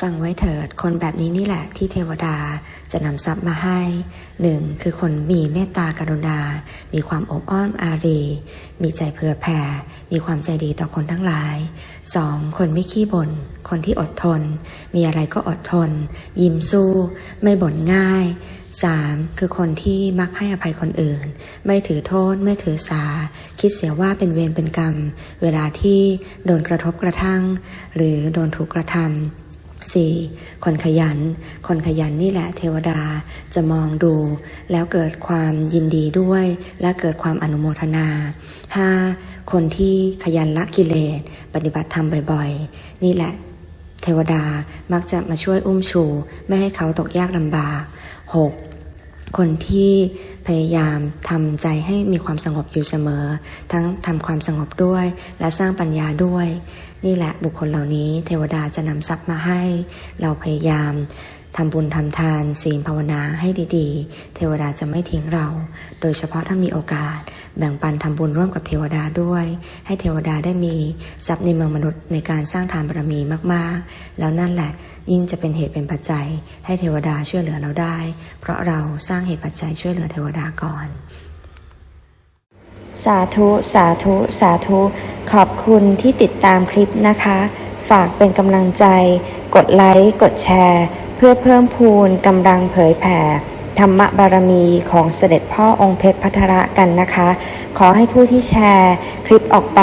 ฟังไว้เถิด คนแบบนี้นี่แหละที่เทวดาจะนำทรัพย์มาให้หนึ่งคือคนมีเมตตากรุณา มีความอบอ้อมอารี มีใจเผื่อแผ่ มีความใจดีต่อคนทั้งหลายสองคนไม่ขี้บ่น คนที่อดทน มีอะไรก็อดทน ยิ้มสู้ ไม่บ่นง่าย 3. คือคนที่มักให้อภัยคนอื่น ไม่ถือโทษ ไม่ถือสา คิดเสียว่าเป็นเวรเป็นกรรม เวลาที่โดนกระทบกระทั่ง หรือโดนถูกกระทำ 4. คนขยัน คนขยันนี่แหละเทวดาจะมองดู แล้วเกิดความยินดีด้วย และเกิดความอนุโมทนา 5. คนที่ขยันละกิเลส ปฏิบัติธรรมบ่อยๆ นี่แหละ เทวดามักจะมาช่วยอุ้มชู ไม่ให้เขาตกยากลำบาก 6. คนที่พยายามทำใจให้มีความสงบอยู่เสมอ ทั้งทำความสงบด้วย และสร้างปัญญาด้วย นี่แหละบุคคลเหล่านี้เทวดาจะนำทรัพย์มาให้ เราพยายามทำบุญทำทานศีลภาวนาให้ดีๆ เทวดาจะไม่ทิ้งเรา โดยเฉพาะถ้ามีโอกาส แบ่งปันทำบุญร่วมกับเทวดาด้วย ให้เทวดาได้มีทรัพย์ในเมืองมนุษย์ในการสร้างทานบารมีมากๆ แล้วนั่นแหละ ยิ่งจะเป็นเหตุเป็นปัจจัยให้เทวดาช่วยเหลือเราได้ เพราะเราสร้างเหตุปัจจัยช่วยเหลือเทวดาก่อน สาธุสาธุสาธุ ขอบคุณที่ติดตามคลิปนะคะ ฝากเป็นกำลังใจ กดไลค์ กดแชร์ เพื่อเพิ่มพูนกำลังเผยแผ่ธรรมบารมีของเสด็จพ่อองค์เพชรพัทระกันนะคะ ขอให้ผู้ที่แชร์คลิปออกไป